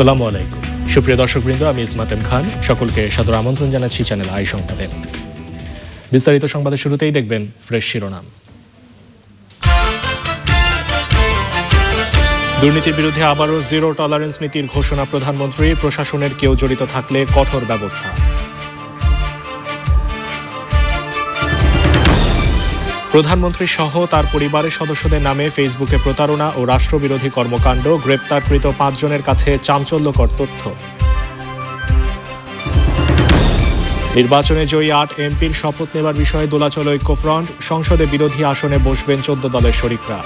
আসসালামু আলাইকুম। সুপ্রিয় দর্শকবৃন্দ, আমি ইসমাতেম খান। সকলকে সাদর আমন্ত্রণ জানাচ্ছি চ্যানেল আই সংবাদে। বিস্তারিত সংবাদের শুরুতেই দেখবেন ফ্রেশ শিরোনাম। দুর্নীতির বিরুদ্ধে আবারও জিরো টলারেন্স নীতির ঘোষণা প্রধানমন্ত্রী। প্রশাসনের কেউ জড়িত থাকলে কঠোর ব্যবস্থা। প্রধানমন্ত্রী সহ তার পরিবারের সদস্যদের নামে ফেসবুকে প্রতারণা ও রাষ্ট্রবিরোধী কর্মকাণ্ড, গ্রেপ্তারকৃত পাঁচজনের কাছে চাঞ্চল্যকর তথ্য। নির্বাচনে জয়ী আট এমপির শপথ নেবার বিষয়ে দোলাচল ঐক্যফ্রন্ট, সংসদে বিরোধী আসনে বসবেন চোদ্দ দলের শরিকরা।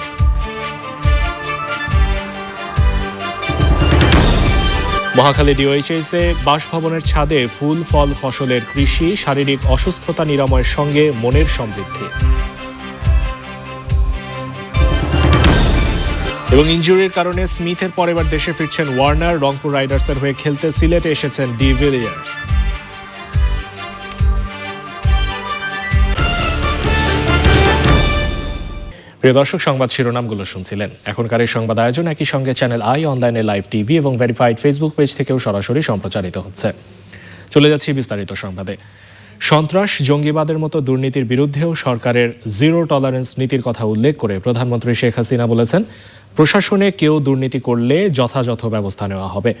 মহাখালী ডিওএইচএসে বাসভবনের ছাদে ফুল, ফল, ফসলের কৃষি, শারীরিক অসুস্থতা নিরাময়ের সঙ্গে মনের সমৃদ্ধি। এবং ইঞ্জুরির কারণে স্মিথের পর এবার দেশে ফিরছেন ওয়ার্নার, রংপুর রাইডার্সের হয়ে খেলতে সিলেটে এসেছেন ডি ভিলিয়ার্স। প্রিয় দর্শক, সংবাদ শিরোনামগুলো শুনছিলেন। এখনকার এই সংবাদ আয়োজন একই সঙ্গে চ্যানেল আই অনলাইনে লাইভ টিভি এবং ভেরিফাইড ফেসবুক পেজ থেকেও সরাসরি সম্প্রচারিত হচ্ছে। চলে যাচ্ছি বিস্তারিত সংবাদে। সন্ত্রাস, জঙ্গিবাদের মতো দুর্নীতির বিরুদ্ধেও সরকারের জিরো টলারেন্স নীতির কথা উল্লেখ করে প্রধানমন্ত্রী শেখ হাসিনা বলেছেন প্রশাসনে কেউ দুর্নীতি করলে যথাযথ ব্যবস্থা নেওয়া হবে।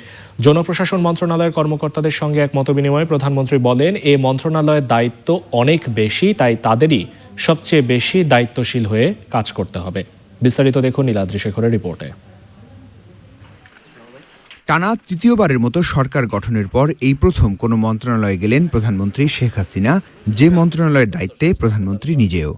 জনপ্রশাসন মন্ত্রণালয়ের কর্মকর্তাদের সঙ্গে এক মতবিনিময়ে প্রধানমন্ত্রী বলেন, এ মন্ত্রণালয়ের দায়িত্ব অনেক বেশি, তাই তাদেরই সবচেয়ে বেশি দায়িত্বশীল হয়ে কাজ করতে হবে। বিস্তারিত দেখুন নীলাদ্রি শেখরের রিপোর্টে। টানা তৃতীয়বারের মতো সরকার গঠনের পর এই প্রথম কোনো মন্ত্রণালয়ে গেলেন প্রধানমন্ত্রী শেখ হাসিনা, যে মন্ত্রণালয়ের দায়িত্বে প্রধানমন্ত্রী নিজেও।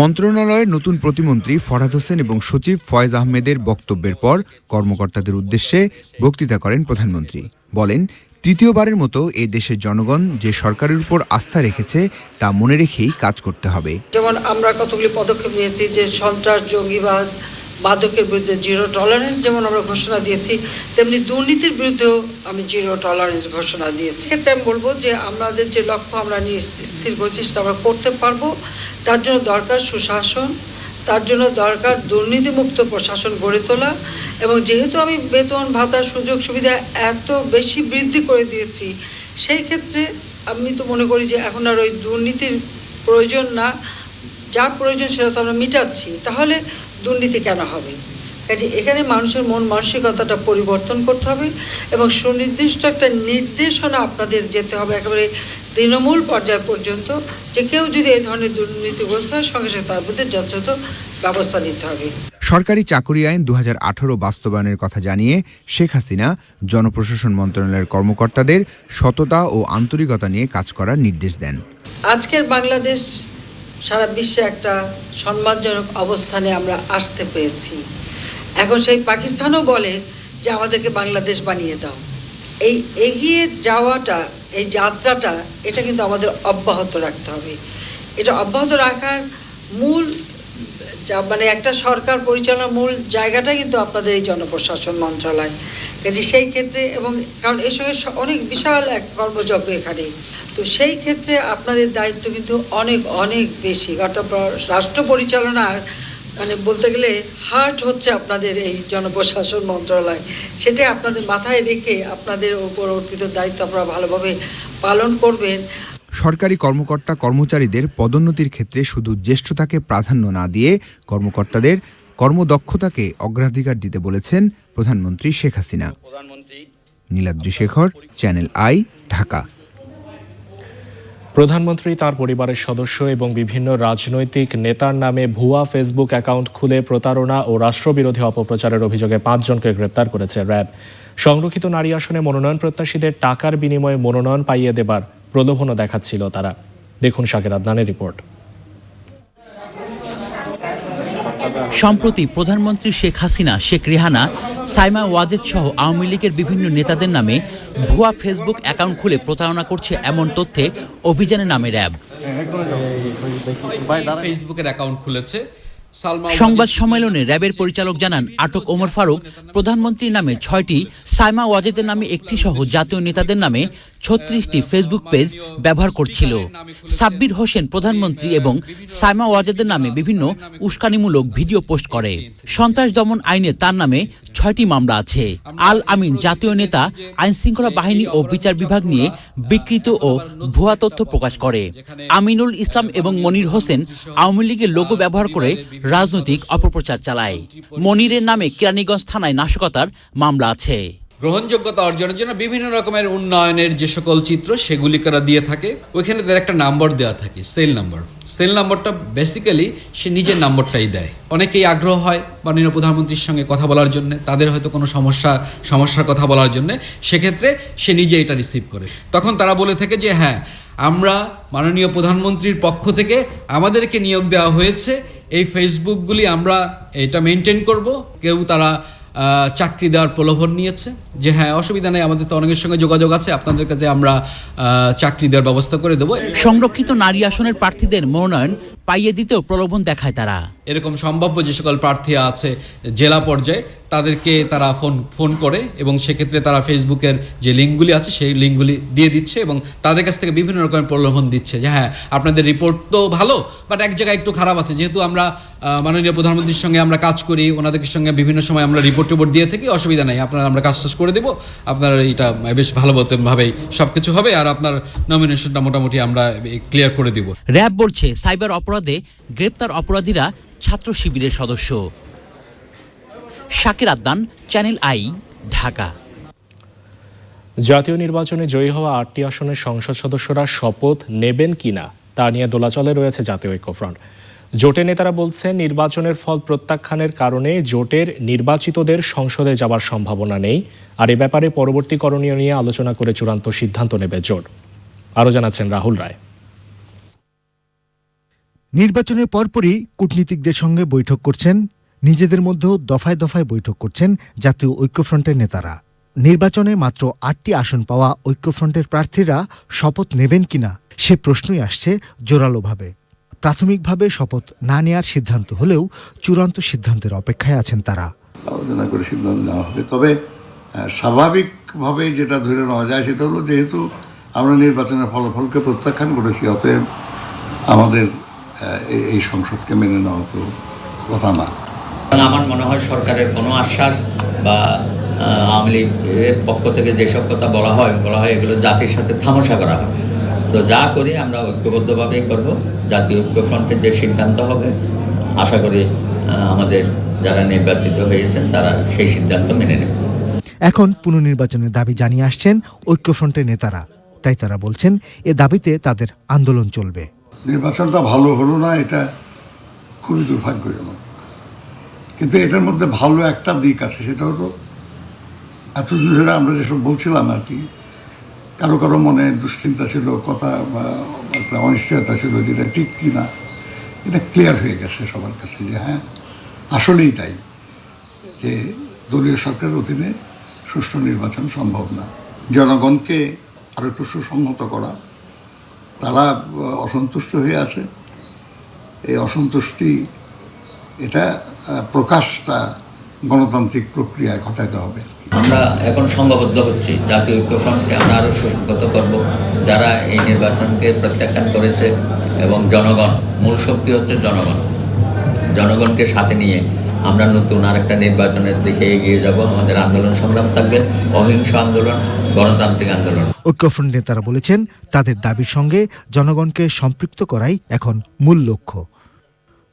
মন্ত্রণালয়ের নতুন প্রতিমন্ত্রী ফরহাদ হোসেন এবং সচিব ফয়েজ আহমেদের বক্তব্যের পর কর্মকর্তাদের উদ্দেশ্যে বক্তৃতা করেন প্রধানমন্ত্রী। বলেন তৃতীয়বারের মতো এ দেশের জনগণ যে সরকারের উপর আস্থা রেখেছে তা মনে রেখেই কাজ করতে হবে। যেমন আমরা কতগুলি পদক্ষেপ নিয়েছি যে সন্ত্রাস জঙ্গিবাদ মাদকের বিরুদ্ধে জিরো টলারেন্স যেমন আমরা ঘোষণা দিয়েছি তেমনি দুর্নীতির বিরুদ্ধেও আমি জিরো টলারেন্স ঘোষণা দিয়েছি। ক্ষেত্রে আমি বলব যে আমাদের যে লক্ষ্য আমরা নিয়ে স্থির করছি সেটা আমরা করতে পারব। তার জন্য দরকার সুশাসন, তার জন্য দরকার দুর্নীতিমুক্ত প্রশাসন গড়ে তোলা এবং যেহেতু আমি বেতন, ভাতার সুযোগ, সুবিধা এত বেশি বৃদ্ধি করে দিয়েছি, সেই ক্ষেত্রে আমি তো মনে করি যে এখন আর ওই দুর্নীতির প্রয়োজন না। যা প্রয়োজন সেটা তো আমরা মিটাচ্ছি। তাহলে দুর্নীতি কেন হবে? কাজে এখানে মানুষের মন মানসিকতাটা পরিবর্তন করতে হবে এবং সুনির্দিষ্ট একটা নির্দেশনা আপনাদের যেতে হবে। একেবারে তৃণমূল পর্যায় পর্যন্ত যে কেউ যদি এই ধরনের দুর্নীতিগ্রস্ত হয় সঙ্গে সঙ্গে তার বিরুদ্ধে যথাযথ ব্যবস্থা নিতে হবে। সরকারি চাকুরি আইন দু বাস্তবায়নের কথা জানিয়ে শেখ হাসিনা জনপ্রশাসন মন্ত্রণালয়ের কর্মকর্তাদের সততা ও আন্তরিকতা নিয়ে কাজ করার নির্দেশ দেন। আজকের বাংলাদেশ সারা বিশ্বে একটা সম্মানজনক অবস্থানে আমরা আসতে পেরেছি। এখন সেই পাকিস্তানও বলে যে আমাদেরকে বাংলাদেশ বানিয়ে দাও। এই এগিয়ে যাওয়াটা এই যাত্রাটা, এটা কিন্তু আমাদের অব্যাহত রাখতে হবে। এটা অব্যাহত রাখার মূল, যা মানে একটা সরকার পরিচালনার মূল জায়গাটা কিন্তু আপনাদের এই জনপ্রশাসন মন্ত্রণালয়। কাজে সেই ক্ষেত্রে এবং কারণ এর সঙ্গে অনেক বিশাল এক কর্মযজ্ঞ এখানে। তো সেই ক্ষেত্রে আপনাদের দায়িত্ব কিন্তু অনেক অনেক বেশি। রাষ্ট্র পরিচালনার মানে বলতে গেলে হার্ট হচ্ছে আপনাদের এই জনপ্রশাসন মন্ত্রণালয়। সেটা আপনাদের মাথায় রেখে আপনাদের ওপর অর্পিত দায়িত্ব আপনারা ভালোভাবে পালন করবেন। সরকারি কর্মকর্তা কর্মচারীদের পদোন্নতির ক্ষেত্রে শুধু জ্যেষ্ঠতাকে প্রাধান্য না দিয়ে কর্মকর্তাদের কর্মদক্ষতাকে অগ্রাধিকার দিতে বলেছেন প্রধানমন্ত্রী Sheikh Hasina. Niladri Shekhar channel I Dhaka. প্রধানমন্ত্রী, তার পরিবারের সদস্য এবং বিভিন্ন রাজনৈতিক নেতার নামে ভুয়া ফেসবুক অ্যাকাউন্ট খুলে প্রতারণা ও রাষ্ট্রবিরোধী অপপ্রচারের অভিযোগে পাঁচজনকে গ্রেপ্তার করেছে র্যাব। সংরক্ষিত নারী আসনে মনোনয়ন প্রত্যাশীদের টাকার বিনিময়ে মনোনয়ন পাইয়ে দেবার প্রলোভনও দেখাচ্ছিল তারা। দেখুন শাকের আদনানের রিপোর্ট। সম্প্রতি প্রধানমন্ত্রী শেখ হাসিনা, শেখ রেহানা, সাইমা ওয়াজেদ সহ আওয়ামী লীগের বিভিন্ন নেতাদের নামে ভুয়া ফেসবুক অ্যাকাউন্ট খুলে প্রতারণা করছে এমন তথ্যে অভিযানে নামে র্যাব। ফেসবুকের অ্যাকাউন্ট খুলেছে। সংবাদ সম্মেলনে র্যাবের পরিচালক জানান আটক ওমর ফারুক প্রধানমন্ত্রীর নামে ছয়টি সাইমা ওয়াজেদের নামে একটি সহ জাতীয় নেতাদের নামে ছত্রিশটি ফেসবুক পেজ ব্যবহার করছিল। সাব্বির হোসেন প্রধানমন্ত্রী এবং সাইমা ওয়াজেদের নামে বিভিন্ন উস্কানিমূলক ভিডিও পোস্ট করে। সন্ত্রাস দমন আইনে তার নামে ছয়টি মামলা আছে। আল আমিন জাতীয় নেতা, আইনশৃঙ্খলা বাহিনী ও বিচার বিভাগ নিয়ে বিকৃত ও ভুয়া তথ্য প্রকাশ করে। আমিনুল ইসলাম এবং মনির হোসেন আওয়ামী লীগের লোগো ব্যবহার করে রাজনৈতিক অপপ্রচার চালায়। মনিরের নামে কেরানীগঞ্জ থানায় নাশকতার মামলা আছে। গ্রহণযোগ্যতা অর্জনের জন্য বিভিন্ন রকমের উন্নয়নের যে সকল চিত্র সেগুলি করা দিয়ে থাকে, ওইখানে তার একটা নাম্বার দেওয়া থাকে, সেল নাম্বার। সেল নাম্বারটা বেসিক্যালি সে নিজের নাম্বারটাই দেয়। অনেকেই আগ্রহ হয় মাননীয় প্রধানমন্ত্রীর সঙ্গে কথা বলার জন্য, তাদের হয়তো কোনো সমস্যা, সমস্যার কথা বলার জন্য, সেক্ষেত্রে সে নিজে এটা রিসিভ করে। তখন তারা বলে থাকে যে হ্যাঁ আমরা মাননীয় প্রধানমন্ত্রীর পক্ষ থেকে আমাদেরকে নিয়োগ দেওয়া হয়েছে, এই ফেসবুকগুলি আমরা এটা মেনটেন করব। কেউ তারা চাকরি দেওয়ার প্রলোভন নিয়েছে। যে হ্যাঁ অসুবিধা নেই আমাদের তো অনেকের সঙ্গে যোগাযোগ আছে আপনাদের কাছে আমরা চাকরি দেওয়ার ব্যবস্থা করে দেবো। সংরক্ষিত নারী আসনের প্রার্থীদের মনোনয়ন পাইয়ে দিতেও প্রলোভন দেখায় তারা। এরকম সম্ভাব্য যে সকল প্রার্থী আছে জেলা পর্যায়ে তাদেরকে তারা ফোন ফোন করে এবং সেক্ষেত্রে তারা ফেসবুকের যে লিঙ্কগুলি আছে সেই লিঙ্কগুলি দিয়ে দিচ্ছে এবং তাদের কাছ থেকে বিভিন্ন রকমের প্রলোভন দিচ্ছে যে হ্যাঁ আপনাদের রিপোর্ট তো ভালো, বাট এক জায়গায় একটু খারাপ আছে। যেহেতু আমরা মাননীয় প্রধানমন্ত্রীর সঙ্গে আমরা কাজ করি ওনাদের সঙ্গে বিভিন্ন সময় আমরা রিপোর্ট টিপোর্ট দিয়ে থাকি, অসুবিধা নেই। আপনারা, আমরা কাজ টাজ করে দেবো। আপনার এটা বেশ ভালো মতনভাবেই সব কিছু হবে আর আপনার নমিনেশনটা মোটামুটি আমরা ক্লিয়ার করে দিব। র্যাব বলছে, সাইবার অপরাধে গ্রেপ্তার অপরাধীরা ছাত্র শিবিরের সদস্য। Shakir Addan channel I Dhaka. জাতীয় নির্বাচনে জয়ী হওয়া আটটি আসনের সংসদ সদস্যরা শপথ নেবেন কিনা তা নিয়ে দোলাচলে রয়েছে জাতীয় ঐক্যফ্রন্ট। জোটের নেতারা বলছেন নির্বাচনের ফল প্রত্যাখ্যানের কারণে জোটের নির্বাচিতদের সংসদে যাওয়ার সম্ভাবনা নেই আর এ ব্যাপারে পরবর্তী করণীয় নিয়ে আলোচনা করে চূড়ান্ত সিদ্ধান্ত নেবে জোট। আরও জানাচ্ছেন রাহুল রায়। নির্বাচনের পরপরই কূটনীতিকদের সঙ্গে বৈঠক করছেন নিজেদের মধ্যেও দফায় দফায় বৈঠক করছেন জাতীয় ঐক্যফ্রন্টের নেতারা। নির্বাচনে মাত্র আটটি আসন পাওয়া ঐক্যফ্রন্টের প্রার্থীরা শপথ নেবেন কিনা সে প্রশ্নই আসছে জোরালোভাবে। প্রাথমিকভাবে শপথ না নেয়ার সিদ্ধান্ত হলেও চূড়ান্ত সিদ্ধান্তের অপেক্ষায় আছেন তারা। আলোচনা করে সিদ্ধান্ত নেওয়া হবে। তবে স্বাভাবিকভাবে যেটা ধরে নেওয়া যায় সেটা হলো যেহেতু আমরা নির্বাচনের ফলাফলকে প্রত্যাখ্যান করেছি, অতএব আমাদের এই- সংসদকে মেনে নেওয়া তো কথা না। আমার মনে হয় সরকারের কোনো আশ্বাস বা আওয়ামী লীগের পক্ষ থেকে যেসব কথা বলা হয় বলা হয় এগুলো জাতির সাথে থামসা করা হয়। তো যা করি আমরা ঐক্যবদ্ধভাবেই করব জাতীয় ঐক্যফ্রন্টের যে সিদ্ধান্ত হবে আশা করি আমাদের যারা নির্বাচিত হয়েছেন তারা সেই সিদ্ধান্ত মেনে নেবে। এখন পুনর্নির্বাচনের দাবি জানিয়ে আসছেন ঐক্যফ্রন্টের নেতারা। তাই তারা বলছেন এ দাবিতে তাদের আন্দোলন চলবে। নির্বাচনটা ভালো হলো না এটা খুবই দুর্ভাগ্যজনক। কিন্তু এটার মধ্যে ভালো একটা দিক আছে, সেটা হলো এত ধরে আমরা যেসব বলছিলাম আর কি, কারও কারও মনে দুশ্চিন্তা ছিল, কথা বা একটা অনিশ্চয়তা ছিল যেটা ঠিক কি না, এটা ক্লিয়ার হয়ে গেছে সবার কাছে যে হ্যাঁ আসলেই তাই যে দলীয় সরকারের অধীনে সুষ্ঠু নির্বাচন সম্ভব না। জনগণকে আরও একটু সুসংহত করা, তারা অসন্তুষ্ট হয়ে আছে। এই অসন্তুষ্টি এটা প্রকাশটা গণতান্ত্রিক প্রক্রিয়ায় ঘটাতে হবে। আমরা এখন সংঘবদ্ধ হচ্ছি জাতীয় ঐক্যফ্রন্টকে আমরা আরও সুসংগত করব। যারা এই নির্বাচনকে প্রত্যাখ্যান করেছে এবং জনগণ মূল শক্তি হচ্ছে জনগণ। জনগণকে সাথে নিয়ে আমরা নতুন আরেকটা নির্বাচনের দিকে এগিয়ে যাব। আমাদের আন্দোলন সংগ্রাম থাকবে অহিংস আন্দোলন গণতান্ত্রিক আন্দোলন। ঐক্যফ্রন্ট নেতারা বলেছেন তাদের দাবির সঙ্গে জনগণকে সম্পৃক্ত করাই এখন মূল লক্ষ্য।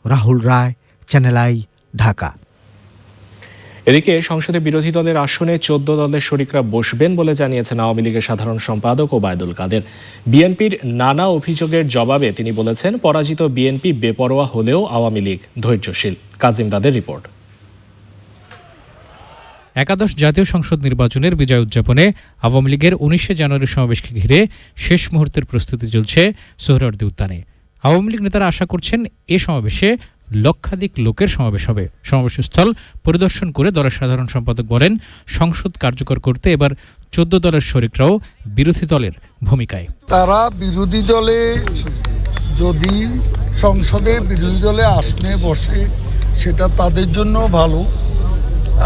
রাহুল রায় চ্যানেল আই ঢাকা এদিকে সংসদে বিরোধী দলের আসনে চোদ্দ দলের শরিকরা বসবেন বলে জানিয়েছেন আওয়ামী লীগের সাধারণ সম্পাদক ওবায়দুল কাদের। বিএনপির নানা অভিযোগের জবাবে তিনি বলেছেন পরাজিত বিএনপি বেপরোয়া হলেও আওয়ামী লীগ ধৈর্যশীল। কাজিম দাদের রিপোর্ট। একাদশ জাতীয় সংসদ নির্বাচনের বিজয় উদযাপনে আওয়ামী লীগের উনিশে জানুয়ারি সমাবেশকে ঘিরে শেষ মুহূর্তের প্রস্তুতি চলছে সোহরাওয়ার্দী উদ্যানে। আওয়ামী লীগ নেতারা আশা করছেন এ সমাবেশে লক্ষাধিক লোকের সমাবেশ হবে। সমাবেশস্থল পরিদর্শন করে দলের সাধারণ সম্পাদক বলেন, সংসদ কার্যকর করতে এবার চোদ্দ দলের শরিকরাও বিরোধী দলের ভূমিকায়। তারা বিরোধী দলে যদি সংসদে বিরোধী দলে আসনে বসে, সেটা তাদের জন্য ভালো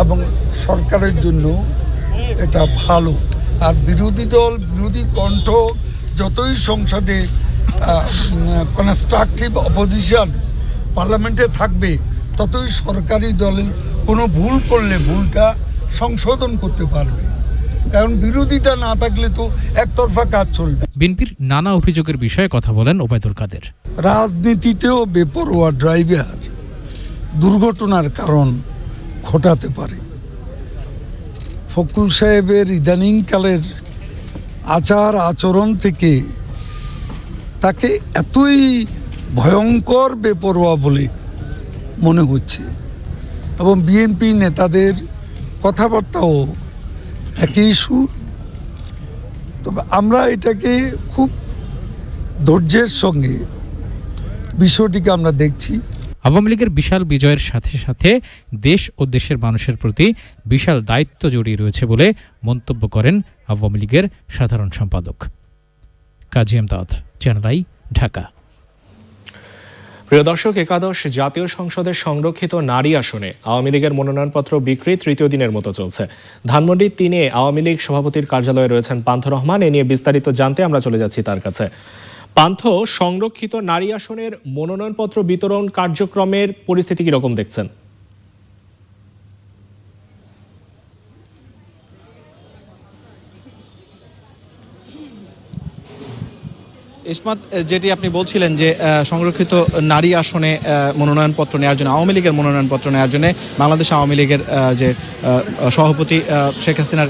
এবং সরকারের জন্য এটা ভালো। আর বিরোধী দল, বিরোধী কণ্ঠ, যতই সংসদে কনস্ট্রাকটিভ অপোজিশন পার্লামেন্টে থাকবে ততই সরকারি দলের কোনো ভুল করলে ভুলটা সংশোধন করতে পারবে। কারণ বিরোধিতা না থাকলে তো একতরফা কাজ চলবে। বিএনপির নানা অভিযোগের বিষয়ে কথা বলেন ওবায়দুল কাদের। রাজনীতিতেও বেপরোয়া ড্রাইভার দুর্ঘটনার কারণ ঘটাতে পারে। ফকুল সাহেবের ইদানিংকালের আচার আচরণ থেকে তাকে এতই ভয়ঙ্কর বেপরোয়া বলে মনে হচ্ছে। এবং বিএনপি নেতাদের কথাবার্তাও একই সুর। তবে আমরা এটাকে খুব ধৈর্যের সঙ্গে বিষয়টিকে আমরা দেখছি। আওয়ামী লীগের বিশাল বিজয়ের সাথে সাথে দেশ ও দেশের মানুষের প্রতি বিশাল দায়িত্ব জড়িয়ে রয়েছে বলে মন্তব্য করেন আওয়ামী লীগের সাধারণ সম্পাদক। Kazi Amdad channel I, Dhaka. প্রিয় দর্শক, একাদশ জাতীয় সংসদের সংরক্ষিত নারী আসনে আওয়ামী লীগের মনোনয়নপত্র বিক্রি তৃতীয় দিনের মতো চলছে। ধানমন্ডির তিনে আওয়ামী লীগ সভাপতির কার্যালয়ে রয়েছেন পান্থ রহমান। এ নিয়ে বিস্তারিত জানতে আমরা চলে যাচ্ছি তার কাছে। পান্থ, সংরক্ষিত নারী আসনের মনোনয়নপত্র বিতরণ কার্যক্রমের পরিস্থিতি কীরকম দেখছেন? ইসমাত যেটি আপনি বলছিলেন যে সংরক্ষিত নারী আসনে মনোনয়নপত্র নেওয়ার জন্য, আওয়ামী লীগের মনোনয়নপত্র নেওয়ার জন্য বাংলাদেশ আওয়ামী লীগের যে সভাপতি শেখ হাসিনার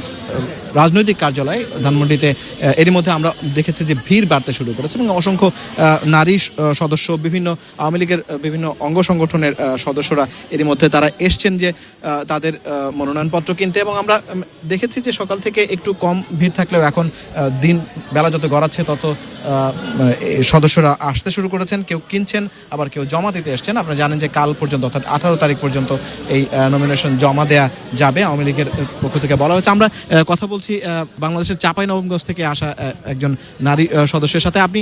রাজনৈতিক কার্যালয় ধানমন্ডিতে এরই মধ্যে আমরা দেখেছি যে ভিড় বাড়তে শুরু করেছে এবং অসংখ্য নারী সদস্য, বিভিন্ন আওয়ামী লীগের বিভিন্ন অঙ্গ সংগঠনের সদস্যরা এরই মধ্যে তারা এসছেন যে তাদের মনোনয়নপত্র কিনতে এবং আমরা দেখেছি যে সকাল থেকে একটু কম ভিড় থাকলেও এখন দিন বেলা যত গড়াচ্ছে তত সদস্যরা আসতে শুরু করেছেন, কেউ কিনছেন, আবার কেউ জমা দিতে এসছেন। আপনারা জানেন যে কাল পর্যন্ত, অর্থাৎ আঠারো তারিখ পর্যন্ত এই নমিনেশন জমা দেয়া যাবে, আওয়ামী লীগের পক্ষ থেকে বলা হয়েছে। আমরা কথা বলছি আহ, বাংলাদেশের চাপাই নবমগঞ্জ থেকে আসা একজন নারী সদস্যের সাথে আপনি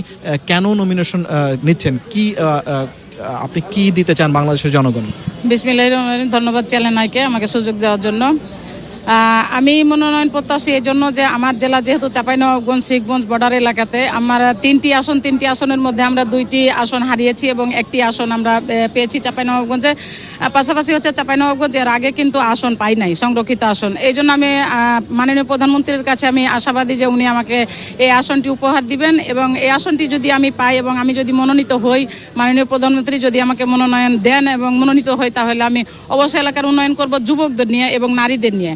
কেন নমিনেশন নিচ্ছেন? কি আপনি কি দিতে চান বাংলাদেশের জনগণ বিসমিল্লাহ ধন্যবাদ চ্যানেল আমাকে সুযোগ দেওয়ার জন্য। আমি মনোনয়ন প্রত্যাশী এই জন্য যে আমার জেলা যেহেতু চাঁপাইনবাবগঞ্জ, শিখগঞ্জ বর্ডার এলাকাতে, আমার তিনটি আসন, তিনটি আসনের মধ্যে আমরা দুইটি আসন হারিয়েছি এবং একটি আসন আমরা পেয়েছি চাঁপাইনবাবগঞ্জে। পাশাপাশি হচ্ছে চাঁপাইনবাবগঞ্জ এর আগে কিন্তু আসন পাই নাই, সংরক্ষিত আসন। এই জন্য আমি মাননীয় প্রধানমন্ত্রীর কাছে আমি আশাবাদী যে উনি আমাকে এই আসনটি উপহার দিবেন এবং এই আসনটি যদি আমি পাই এবং আমি যদি মনোনীত হই, মাননীয় প্রধানমন্ত্রী যদি আমাকে মনোনয়ন দেন এবং মনোনীত হই, তাহলে আমি অবশ্যই এলাকার উন্নয়ন করব যুবকদের নিয়ে এবং নারীদের নিয়ে।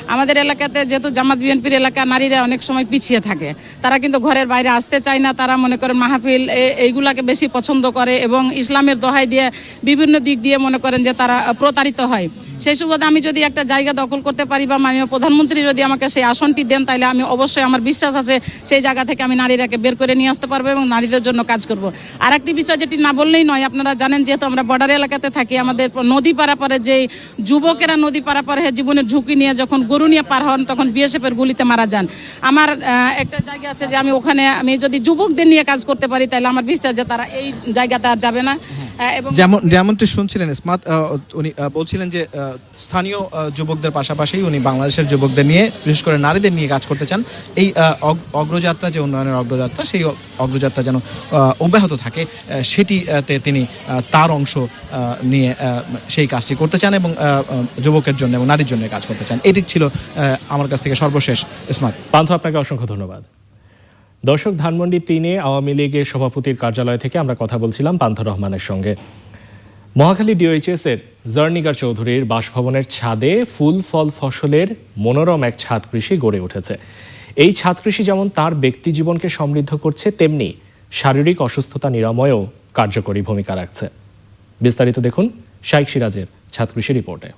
আমাদের এলাকাতে যেহেতু জামাত বিএনপির এলাকা, নারীরা অনেক সময় পিছিয়ে থাকে। তারা কিন্তু ঘরের বাইরে আসতে চায় না, তারা মনে করেন মাহফিল এইগুলাকে বেশি পছন্দ করে এবং ইসলামের দোহাই দিয়ে বিভিন্ন দিক দিয়ে মনে করেন যে তারা প্রতারিত হয়। সেই সুবাদে আমি যদি একটা জায়গা দখল করতে পারি বা মাননীয় প্রধানমন্ত্রী যদি আমাকে সেই আসনটি দেন তাহলে আমি অবশ্যই আমার বিশ্বাস আছে সেই জায়গা থেকে আমি নারীরাকে বের করে নিয়ে আসতে পারব এবং নারীদের জন্য কাজ করব। আর একটি বিষয় যেটি না বললেই নয়, আপনারা জানেন যেহেতু আমরা বর্ডার এলাকাতে থাকি, আমাদের নদী পারাপারে যে যুবকেরা নদী পারাপারে জীবনের ঝুঁকি নিয়ে যখন গরু নিয়ে পার হন, তখন বিএসএফের গুলিতে মারা যান। আমার একটা জায়গা আছে যে আমি ওখানে, আমি যদি যুবকদের নিয়ে কাজ করতে পারি, তাহলে আমার বিশ্বাস যে তারা এই জায়গাতে আর যাবে না। যেমন যেমনটি শুনছিলেন স্মার্ট আহ, উনি আহ, বলছিলেন যে আহ, স্থানীয় যুবকদের পাশাপাশি উনি বাংলাদেশের যুবকদের নিয়ে বিশেষ করে নারীদের নিয়ে কাজ করতে চান। এই আহ, অগ্রযাত্রা যে উন্নয়নের অগ্রযাত্রা সেই অগ্রযাত্রা যেন আহ, অব্যাহত থাকে আহ, সেটিতে তিনি আহ, তার অংশ আহ, নিয়ে আহ, সেই কাজটি করতে চান এবং যুবকের জন্য এবং নারীর জন্য কাজ করতে চান। এটি ছিল আহ, আমার কাছ থেকে সর্বশেষ স্মার্ট। পান্থ আপনাকে অসংখ্য ধন্যবাদ। দর্শক ধানমন্ডি তিনে আওয়ামী লীগের সভাপতির কার্যালয় থেকে আমরা কথা বলছিলাম পান্থ রহমানের সঙ্গে। মহাখালী ডিওএইচএস এর জর্নিগার চৌধুরীর বাসভবনের ছাদে ফুল ফল ফসলের মনোরম এক ছাদ কৃষি গড়ে উঠেছে। এই ছাদ কৃষি যেমন তার ব্যক্তি জীবনকে সমৃদ্ধ করছে, তেমনি শারীরিক অসুস্থতা নিরাময়েও কার্যকরী ভূমিকা রাখছে। বিস্তারিত দেখুন শাইক সিরাজের ছাদ কৃষি রিপোর্টে।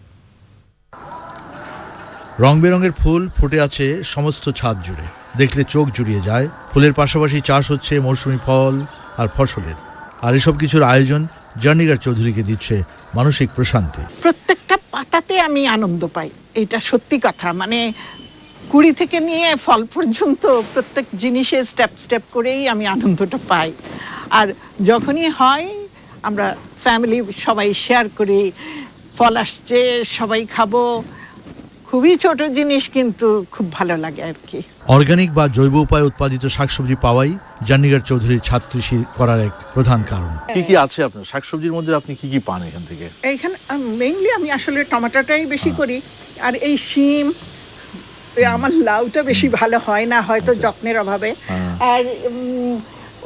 রং বেরঙের ফুল ফুটে আছে সমস্ত ছাদ জুড়ে। দেখলে চোখ জুড়িয়ে যায়। ফুলের পাশাপাশি চাষ হচ্ছে মৌসুমি ফল আর ফসলের। আর এসব কিছুর আয়োজন জার্নিগার চৌধুরীকে দিচ্ছে মানসিক প্রশান্তি। প্রত্যেকটা পাতাতে আমি আনন্দ পাই। এটা সত্যি কথা। মানে কুড়ি থেকে নিয়ে ফল পর্যন্ত প্রত্যেক জিনিসে স্টেপ স্টেপ করেই আমি আনন্দটা পাই। আর যখনই হয়, আমরা ফ্যামিলি সবাই শেয়ার করি, ফল আসছে, সবাই খাব। খুবই ছোট জিনিস কিন্তু খুব ভালো লাগে আর কি। অর্গানিক বা জৈব উপায়ে উৎপাদিত শাকসবজি পাওয়াই জান্নিগার চৌধুরীর ছাদ কৃষি করার এক প্রধান কারণ। কি কি আছে আপনার? শাকসবজির মধ্যে আপনি কি কি পান এখান থেকে? এইখানে মেইনলি আমি আসলে টমেটোটাই বেশি করি। আর এই শিম এই আমার লাউটা বেশি ভালো হয় না হয়তো যত্নের অভাবে। আর উম,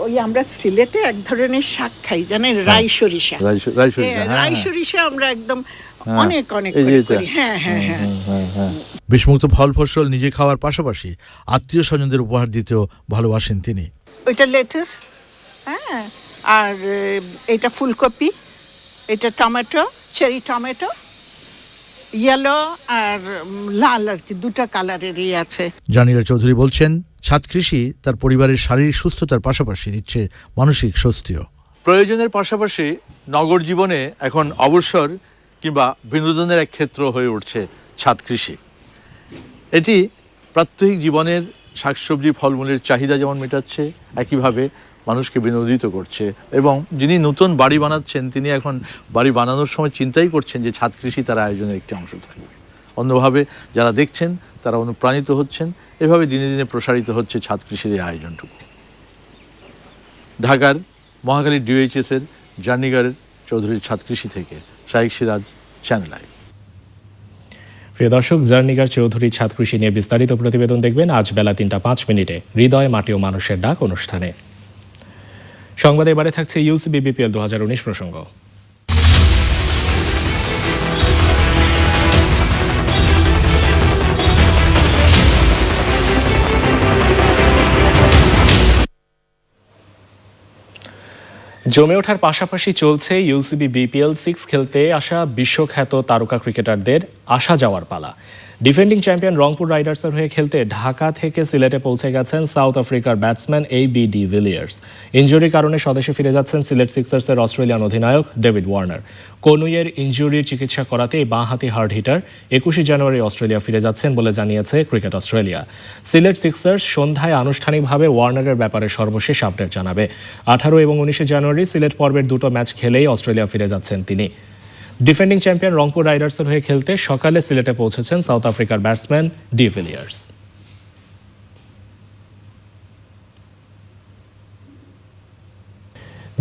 ওই আমরা সিলেটে এক ধরনের শাক খাই জানেন? রাই সরিষা রাই সরিষা, হ্যাঁ, হ্যাঁ, রাই হ্যাঁ। সরিষা আমরা একদম হ্যাঁ, অনেক অনেক করে হ্যাঁ হ্যাঁ হ্যাঁ। বিষমুক্ত ফল ফসল নিজে খাওয়ার পাশাপাশি আত্মীয় স্বজনদের উপহার দিতেও ভালোবাসেন তিনি। ওইটা লেটুস হ্যাঁ আর এটা ফুলকপি এটা টমেটো চেরি টমেটো ইয়েলো আর লাল আর কি দুটো কালারেরই আছে। জানিগার চৌধুরী বলছেন ছাদ কৃষি তার পরিবারের শারীরিক সুস্থতার পাশাপাশি দিচ্ছে মানসিক স্বস্তিও। প্রয়োজনের পাশাপাশি নগর জীবনে এখন অবসর কিংবা বিনোদনের এক ক্ষেত্র হয়ে উঠছে ছাদ কৃষি। এটি প্রাত্যহিক জীবনের শাকসবজি, ফলমূলের চাহিদা যেমন মেটাচ্ছে, একইভাবে মানুষকে বিনোদিত করছে এবং যিনি নতুন বাড়ি বানাচ্ছেন, তিনি এখন বাড়ি বানানোর সময় চিন্তাই করছেন যে ছাদ কৃষি তার আয়োজনের একটি অংশ থাকবে। অন্যভাবে যারা দেখছেন, তারা অনুপ্রাণিত হচ্ছেন, এভাবে দিনে দিনে প্রসারিত হচ্ছে ছাদ কৃষির এই আয়োজনটুকু। ঢাকার মহাখালী ডিওএইচএস এর জার্নিগারের চৌধুরীর ছাদ কৃষি থেকে শাহিক সিরাজ চ্যানেল আই প্রিয় দর্শক, জার্নিগার চৌধুরী ছাদ কৃষি নিয়ে বিস্তারিত প্রতিবেদন দেখবেন আজ বেলা তিনটা পাঁচ মিনিটে। হৃদয় মাটি ও মানুষের ডাক অনুষ্ঠানে। সংবাদে এবারে থাকছে ইউসিবি বিপিএল দুহাজার উনিশ প্রসঙ্গ। জমে ওঠার পাশাপাশি চলছে ইউসিবি বিপিএল সিক্স খেলতে আসা বিশ্বখ্যাত তারকা ক্রিকেটারদের আসা যাওয়ার পালা। ডিফেন্ডিং চ্যাম্পিয়ন রংপুর রাইডার্সের হয়ে খেলতে ঢাকা থেকে সিলেটে পৌঁছে গেছেন সাউথ আফ্রিকার ব্যাটসম্যান এই বি ডি ভিলিয়ার্স। ইঞ্জুরির কারণে স্বদেশে ফিরে যাচ্ছেন সিলেট সিক্সার্সের অস্ট্রেলিয়ান অধিনায়ক ডেভিড ওয়ার্নার। কনুইয়ের ইঞ্জুরির চিকিৎসা করাতে এই বাঁহাতি হার্ড হিটার একুশে জানুয়ারি অস্ট্রেলিয়া ফিরে যাচ্ছেন বলে জানিয়েছে ক্রিকেট অস্ট্রেলিয়া। সিলেট সিক্সার্স সন্ধ্যায় আনুষ্ঠানিকভাবে ওয়ার্নারের ব্যাপারে সর্বশেষ আপডেট জানাবে। আঠারো এবং উনিশে জানুয়ারি সিলেট পর্বের দুটো ম্যাচ খেলেই অস্ট্রেলিয়া ফিরে যাচ্ছেন তিনি। ডিফেন্ডিং চ্যাম্পিয়ন রংপুর রাইডার্সের হয়ে খেলতে সকালে সিলেটে পৌঁছেছেন সাউথ আফ্রিকার ব্যাটসম্যান ডি ভিলিয়ার্স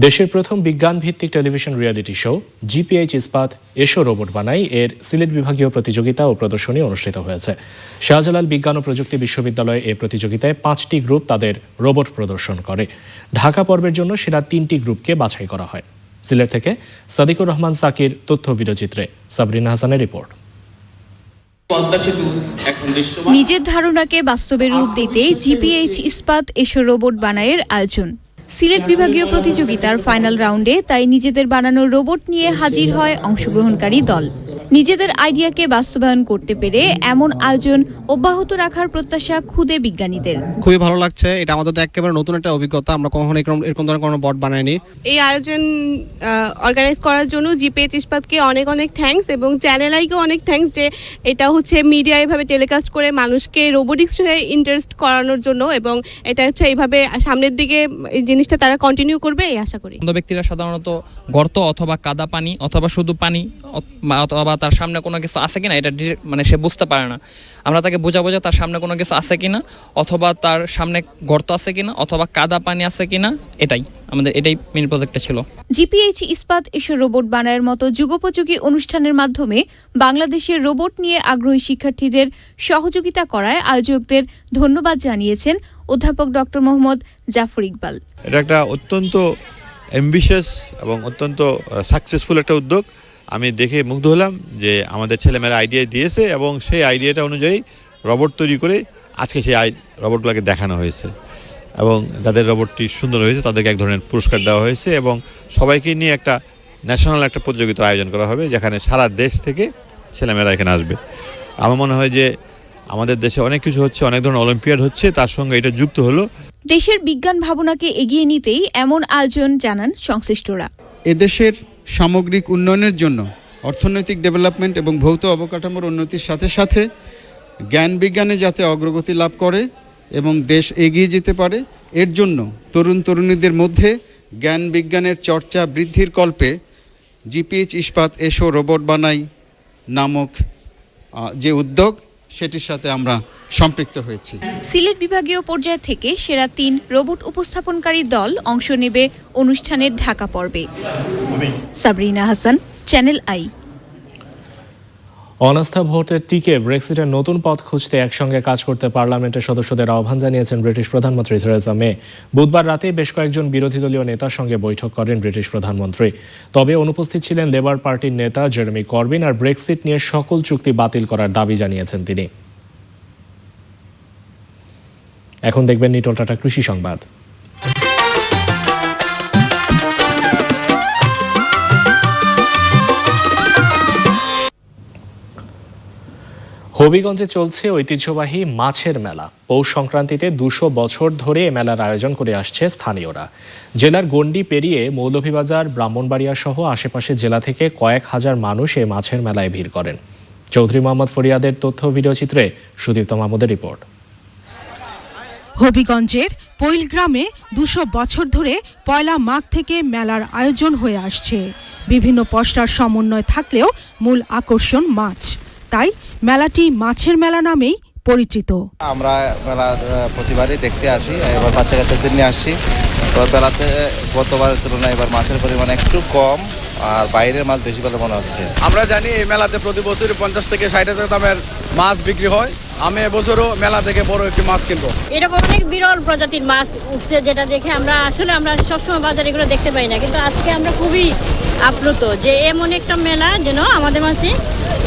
দেশের প্রথম বিজ্ঞান ভিত্তিক টেলিভিশন রিয়ালিটি শো জিপিএইচ ইস্পাত, এসো রোবট বানাই, এর সিলেট বিভাগীয় প্রতিযোগিতা ও প্রদর্শনী অনুষ্ঠিত হয়েছে। শাহজালাল বিজ্ঞান ও প্রযুক্তি বিশ্ববিদ্যালয়ে এই প্রতিযোগিতায় পাঁচটি গ্রুপ তাদের রোবট প্রদর্শন করে। ঢাকা পর্বের জন্য সেরা তিনটি গ্রুপকে বাছাই করা হয়। সিলেট থেকে সাদিকুর রহমান সাকির তথ্য ভিডিওচিত্রে সাবরিনা হাসানের রিপোর্ট। নিজের ধারণাকে বাস্তবে রূপ দিতে জিপিএইচ ইস্পাত এসো রোবট বানায়ের আয়োজন। সিলেট বিভাগীয় প্রতিযোগিতার ফাইনাল রাউন্ডে তাই নিজেদের বানানো রোবট নিয়ে হাজির হয় অংশগ্রহণকারী দল। নিজেদের আইডিয়াকে বাস্তবায়ন করতে পেরে এমন আয়োজন অব্যাহত রাখার প্রত্যাশা খুদে বিজ্ঞানীদের। খুবই ভালো লাগছে। এটা আমাদের তো একেবারে নতুন একটা অভিজ্ঞতা। আমরা কখনো এরকম এরকম ধরনের কোনো বট বানাইনি। এই আয়োজন অর্গানাইজ করার জন্য জিপিএইচ ইস্পাতকে অনেক অনেক থ্যাঙ্কস এবং চ্যানেল আইকেও অনেক থ্যাঙ্কস যে এটা হচ্ছে মিডিয়া এভাবে টেলিকাস্ট করে মানুষকে রোবোটিক্সে ইন্টারেস্ট করানোর জন্য এবং এটা হচ্ছে এইভাবে সামনের দিকে এই জিনিসটা তারা কন্টিনিউ করবে এই আশা করি। ব্যক্তিরা সাধারণত গর্ত অথবা কাদা পানি অথবা শুধু পানি অথবা তার সামনে কোনো কিছু আছে কিনা এটা মানে সে বুঝতে পারে না। আমরা তাকে বোঝা বোঝা তার সামনে কোনো কিছু আছে কিনা অথবা তার সামনে গর্ত আছে কিনা অথবা কাদা পানি আছে কিনা এটাই। আমাদের এটাই মেন প্রজেক্টটা ছিল। জিপিএইচ ইস্পাত এসো রোবট বানায়ের মতো যুগোপযোগী অনুষ্ঠানের মাধ্যমে বাংলাদেশের রোবট নিয়ে আগ্রহী শিক্ষার্থীদের সহযোগিতা করায় আয়োজকদের ধন্যবাদ জানিয়েছেন অধ্যাপক ডক্টর মোহাম্মদ জাফর ইকবাল। এটা একটা অত্যন্ত অ্যাম্বিশাস এবং অত্যন্ত সাকসেসফুল একটা উদ্যোগ। আমি দেখে মুগ্ধ হলাম যে আমাদের ছেলেমেয়েরা আইডিয়া দিয়েছে এবং সেই আইডিয়াটা অনুযায়ী রবট তৈরি করে আজকে সেই আই রবটগুলোকে দেখানো হয়েছে। এবং যাদের রবটটি সুন্দর হয়েছে তাদেরকে এক ধরনের পুরস্কার দেওয়া হয়েছে এবং সবাইকে নিয়ে একটা ন্যাশনাল একটা প্রতিযোগিতার আয়োজন করা হবে যেখানে সারা দেশ থেকে ছেলেমেয়েরা এখানে আসবে। আমার মনে হয় যে আমাদের দেশে অনেক কিছু হচ্ছে অনেক ধরনের অলিম্পিয়াড হচ্ছে তার সঙ্গে এটা যুক্ত হলো। দেশের বিজ্ঞান ভাবনাকে এগিয়ে নিতেই এমন আয়োজন জানান সংশ্লিষ্টরা। এদেশের সামগ্রিক উন্নয়নের জন্য, অর্থনৈতিক ডেভেলপমেন্ট এবং ভৌত অবকাঠামোর উন্নতির সাথে সাথে জ্ঞান বিজ্ঞানে যাতে অগ্রগতি লাভ করে এবং দেশ এগিয়ে যেতে পারে, এর জন্য তরুণ তরুণীদের মধ্যে জ্ঞান বিজ্ঞানের চর্চা বৃদ্ধির কল্পে জিপিএইচ ইস্পাত এসো রোবট বানাই নামক যে উদ্যোগ সেটির সাথে আমরা সম্পৃক্ত হয়েছি। সিলেট বিভাগীয় পর্যায় থেকে সেরা তিন রোবট উপস্থাপনকারী দল অংশ নেবে অনুষ্ঠানের ঢাকা পর্বে। Sabrina Hasan channel I. অনাস্থা ভোটের টিকে ব্রেক্সিটের নতুন পথ খুঁজতে একসঙ্গে কাজ করতে পার্লামেন্টের সদস্যদের আহ্বান জানিয়েছেন ব্রিটিশ প্রধানমন্ত্রী থেরেসা মে। বুধবার রাতে বেশ কয়েকজন বিরোধী দলীয় নেতার সঙ্গে বৈঠক করেন ব্রিটিশ প্রধানমন্ত্রী। তবে অনুপস্থিত ছিলেন লেবার পার্টির নেতা জেরেমি করবিন আর ব্রেক্সিট নিয়ে সকল চুক্তি বাতিল করার দাবি জানিয়েছেন তিনি। এখন দেখবেন নিটল টাটা কৃষি সংবাদ। হবিগঞ্জে চলছে ঐতিহ্যবাহী মাছের মেলা। পৌষ সংক্রান্তিতে দুশো বছর ধরে এ মেলার আয়োজন করে আসছে স্থানীয়রা। জেলার গণ্ডি পেরিয়ে মৌলভীবাজার, ব্রাহ্মণবাড়িয়া সহ আশেপাশের জেলা থেকে কয়েক হাজার মানুষ এই মাছের মেলায় ভিড় করেন। চৌধুরী মোহাম্মদ ফরিয়াদের তথ্য ভিডিওচিত্রে সুদীপ্ত মাহমুদের রিপোর্ট। হবিগঞ্জের পৈল গ্রামে দুশো বছর ধরে পয়লা মাঘ থেকে মেলার আয়োজন হয়ে আসছে। বিভিন্ন পশরার সমন্বয় থাকলেও মূল আকর্ষণ মাছ। তাই মেলাটি মাছের মেলা নামেই পরিচিত। আমরা মেলা প্রতিবারই দেখতে আসি, এবার বাচ্চা কাচ্চাদের নিয়ে আসছি। এবার বেলাতে গতবারের তুলনায় এবার মাছের পরিমাণ একটু কম। আর বাইরের মাছ বেশি বলে মনে হচ্ছে। আমরা জানি এই মেলাতে প্রতি বছরই পঞ্চাশ থেকে ষাট হাজার দামের মাছ বিক্রি হয়। আমি এবছরও মেলা থেকে বড় একটি মাছ কিনবো। এরকম অনেক বিরল প্রজাতির মাছ উঠছে যেটা দেখে আমরা আসলে আমরা সবসময় বাজারে এগুলো দেখতে পাই না। কিন্তু আজকে আমরা খুবই আপ্লুত যে এমন একটা মেলা যেন আমাদের মাঝে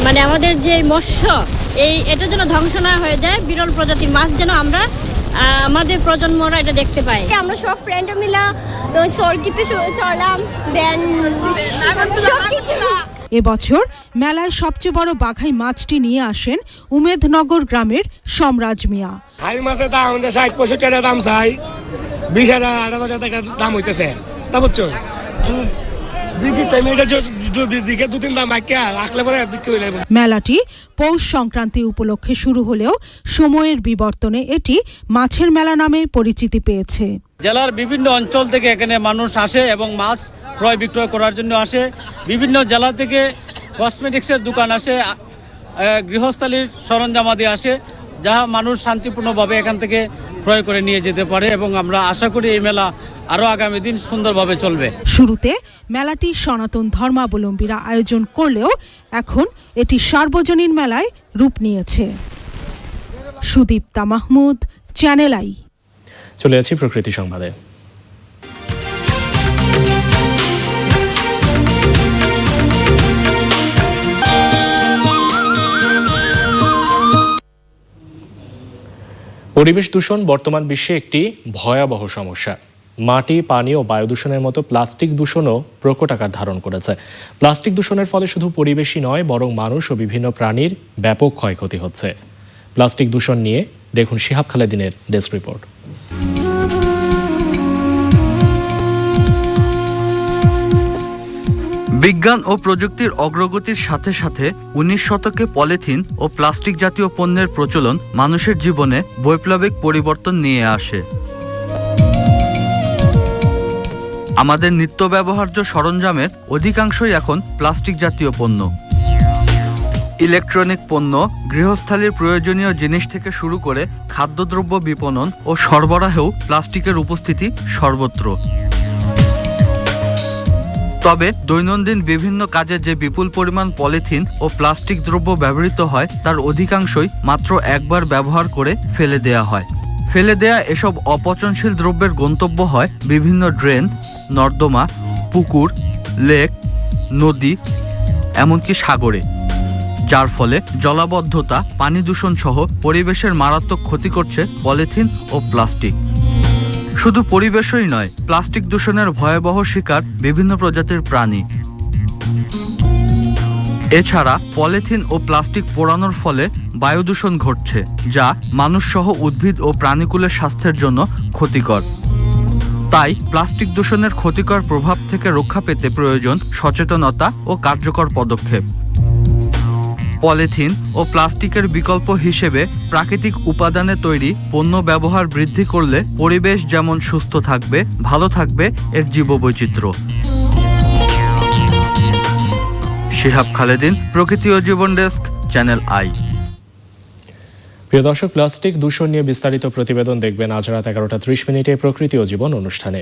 মানে আমাদের যে মৎস্য এই এটা যেন ধ্বংস না হয়ে যায় বিরল প্রজাতির মাছ যেন আমরা আমাদের প্রজন্মরা এটা দেখতে পাই আমরা সব ফ্রেন্ড মিলা চরকিতে চড়লাম দেন এবছর মেলায় সবচেয়ে বড় বাঘাই মাছটি নিয়ে আসেন উমেদনগর গ্রামের সম্রাজ মিয়া। হাই মাছের দাম ষাট পঁয়ষট্টি টাকা দাম চাই। বিশ হাজার আঠারো হাজার টাকা দাম হইতেছে। তা বুঝছ? বিক্রি টাইমে এটা দিকে দু তিন দাম বাক্য রাখলে পরে বিক্রি হইলে মেলাটি পৌষ সংক্রান্তি উপলক্ষে শুরু হলেও সময়ের বিবর্তনে এটি মাছের মেলা নামে পরিচিতি পেয়েছে। জেলার বিভিন্ন অঞ্চল থেকে এখানে মানুষ আসে এবং মাছ ক্রয় বিক্রয় করার জন্য আসে। বিভিন্ন জেলা থেকে কসমেটিক্সের দোকান আসে গৃহস্থালির সরঞ্জামাদি আসে। যা মানুষ শান্তিপূর্ণভাবে এখান থেকে ক্রয় করে নিয়ে যেতে পারে এবং আমরা আশা করি এই মেলা আরও আগামী দিন সুন্দরভাবে চলবে। শুরুতে মেলাটি সনাতন ধর্মাবলম্বীরা আয়োজন করলেও এখন এটি সার্বজনীন মেলায় রূপ নিয়েছে। Sudipta Mahmud channel I. চলে আসি প্রকৃতি সংবাদে। পরিবেশ দূষণ বর্তমান বিশ্বে একটি ভয়াবহ সমস্যা। মাটি, পানি ও বায়ু দূষণের মতো প্লাস্টিক দূষণও প্রকট আকার ধারণ করেছে। প্লাস্টিক দূষণের ফলে শুধু পরিবেশই নয়, বরং মানুষ ও বিভিন্ন প্রাণীর ব্যাপক ক্ষয়ক্ষতি হচ্ছে। প্লাস্টিক দূষণ নিয়ে দেখুন শিহাব খালেদিনের ডেস্ক রিপোর্ট। বিজ্ঞান ও প্রযুক্তির অগ্রগতির সাথে সাথে উনিশ শতকে পলিথিন ও প্লাস্টিক জাতীয় পণ্যের প্রচলন মানুষের জীবনে বৈপ্লবিক পরিবর্তন নিয়ে আসে। আমাদের নিত্য ব্যবহার্য সরঞ্জামের অধিকাংশই এখন প্লাস্টিক জাতীয় পণ্য। ইলেকট্রনিক পণ্য, গৃহস্থালির প্রয়োজনীয় জিনিস থেকে শুরু করে খাদ্যদ্রব্য বিপণন ও সরবরাহেও প্লাস্টিকের উপস্থিতি সর্বত্র। তবে দৈনন্দিন বিভিন্ন কাজে যে বিপুল পরিমাণ পলিথিন ও প্লাস্টিক দ্রব্য ব্যবহৃত হয়, তার অধিকাংশই মাত্র একবার ব্যবহার করে ফেলে দেয়া হয়। ফেলে দেয়া এসব অপচনশীল দ্রব্যের গন্তব্য হয় বিভিন্ন ড্রেন, নর্দমা, পুকুর, লেক, নদী, এমনকি সাগরে। যার ফলে জলাবদ্ধতা, পানি দূষণ সহ পরিবেশের মারাত্মক ক্ষতি করছে পলিথিন ও প্লাস্টিক। শুধু পরিবেশই নয়, প্লাস্টিক দূষণের ভয়াবহ শিকার বিভিন্ন প্রজাতির প্রাণী। এছাড়া পলিথিন ও প্লাস্টিক পোড়ানোর ফলে বায়ু দূষণ ঘটছে, যা মানুষসহ উদ্ভিদ ও প্রাণীকুলের স্বাস্থ্যের জন্য ক্ষতিকর। তাই প্লাস্টিক দূষণের ক্ষতিকর প্রভাব থেকে রক্ষা পেতে প্রয়োজন সচেতনতা ও কার্যকর পদক্ষেপ। পলিথিন ও প্লাস্টিকের বিকল্প হিসেবে প্রাকৃতিক উপাদানে তৈরি পণ্য ব্যবহার বৃদ্ধি করলে পরিবেশ যেমন সুস্থ থাকবে, ভালো থাকবে এর জীববৈচিত্র্য। শিহাব খালেদিন, প্রকৃতি ও জীবন ডেস্ক, চ্যানেল আই। প্রিয় দর্শক, প্লাস্টিক দূষণ নিয়ে বিস্তারিত প্রতিবেদন দেখবেন আজ রাত এগারোটা ত্রিশ মিনিটে প্রকৃতি ও জীবন অনুষ্ঠানে।